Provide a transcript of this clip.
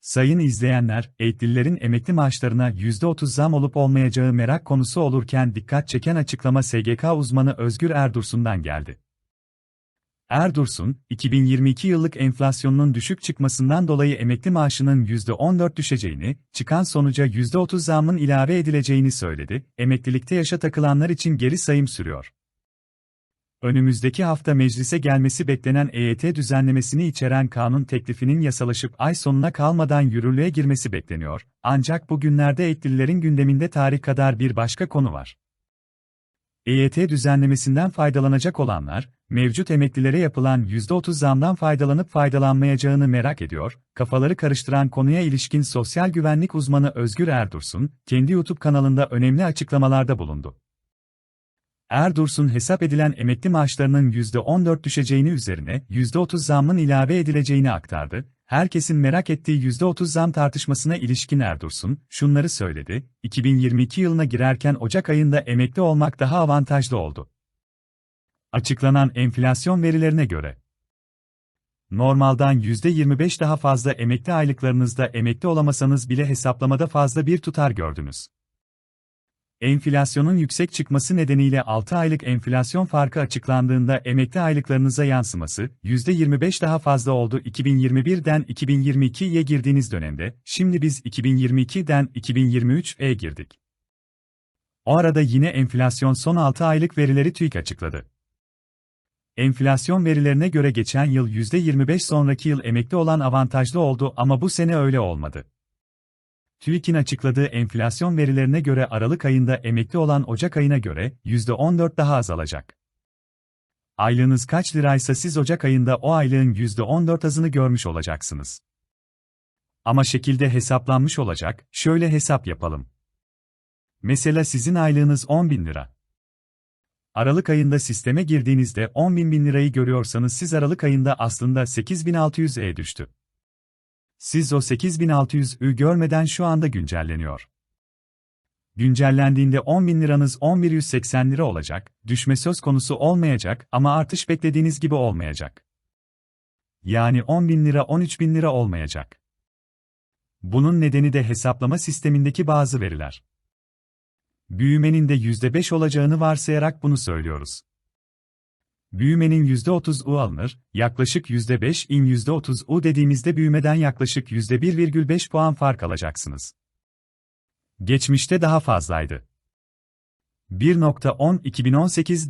Sayın izleyenler, eğitimlilerin emekli maaşlarına %30 zam olup olmayacağı merak konusu olurken dikkat çeken açıklama SGK uzmanı Özgür Erdursun'dan geldi. Erdursun, 2022 yıllık enflasyonun düşük çıkmasından dolayı emekli maaşının %14 düşeceğini, çıkan sonuca %30 zamın ilave edileceğini söyledi, emeklilikte yaşa takılanlar için geri sayım sürüyor. Önümüzdeki hafta meclise gelmesi beklenen EYT düzenlemesini içeren kanun teklifinin yasalaşıp ay sonuna kalmadan yürürlüğe girmesi bekleniyor. Ancak bugünlerde eğitimlilerin gündeminde tarih kadar bir başka konu var. EYT düzenlemesinden faydalanacak olanlar, mevcut emeklilere yapılan %30 zamdan faydalanıp faydalanmayacağını merak ediyor. Kafaları karıştıran konuya ilişkin sosyal güvenlik uzmanı Özgür Erdursun, kendi YouTube kanalında önemli açıklamalarda bulundu. Erdursun hesap edilen emekli maaşlarının %14 düşeceğini üzerine %30 zammın ilave edileceğini aktardı. Herkesin merak ettiği %30 zam tartışmasına ilişkin Erdursun, şunları söyledi, 2022 yılına girerken Ocak ayında emekli olmak daha avantajlı oldu. Açıklanan enflasyon verilerine göre, normaldan %25 daha fazla emekli aylıklarınızda emekli olamasanız bile hesaplamada fazla bir tutar gördünüz. Enflasyonun yüksek çıkması nedeniyle 6 aylık enflasyon farkı açıklandığında emekli aylıklarınıza yansıması %25 daha fazla oldu 2021'den 2022'ye girdiğiniz dönemde, şimdi biz 2022'den 2023'e girdik. O arada yine enflasyon son 6 aylık verileri TÜİK açıkladı. Enflasyon verilerine göre geçen yıl %25 sonraki yıl emekli olan avantajlı oldu ama bu sene öyle olmadı. TÜİK'in açıkladığı enflasyon verilerine göre Aralık ayında emekli olan Ocak ayına göre %14 daha azalacak. Aylığınız kaç liraysa siz Ocak ayında o aylığın %14 azını görmüş olacaksınız. Ama şekilde hesaplanmış olacak, şöyle hesap yapalım. Mesela sizin aylığınız 10 bin lira. Aralık ayında sisteme girdiğinizde 10 bin bin lirayı görüyorsanız siz Aralık ayında aslında 8600'e düştü. Siz o 8600'ü görmeden şu anda güncelleniyor. Güncellendiğinde 10.000 liranız 1180 lira olacak, düşme söz konusu olmayacak ama artış beklediğiniz gibi olmayacak. Yani 10.000 lira 13.000 lira olmayacak. Bunun nedeni de hesaplama sistemindeki bazı veriler. Büyümenin de %5 olacağını varsayarak bunu söylüyoruz. Büyümenin %30'u alınır, yaklaşık %5 in %30'u dediğimizde büyümeden yaklaşık %1,5 puan fark alacaksınız. Geçmişte daha fazlaydı. 1.10 2018'de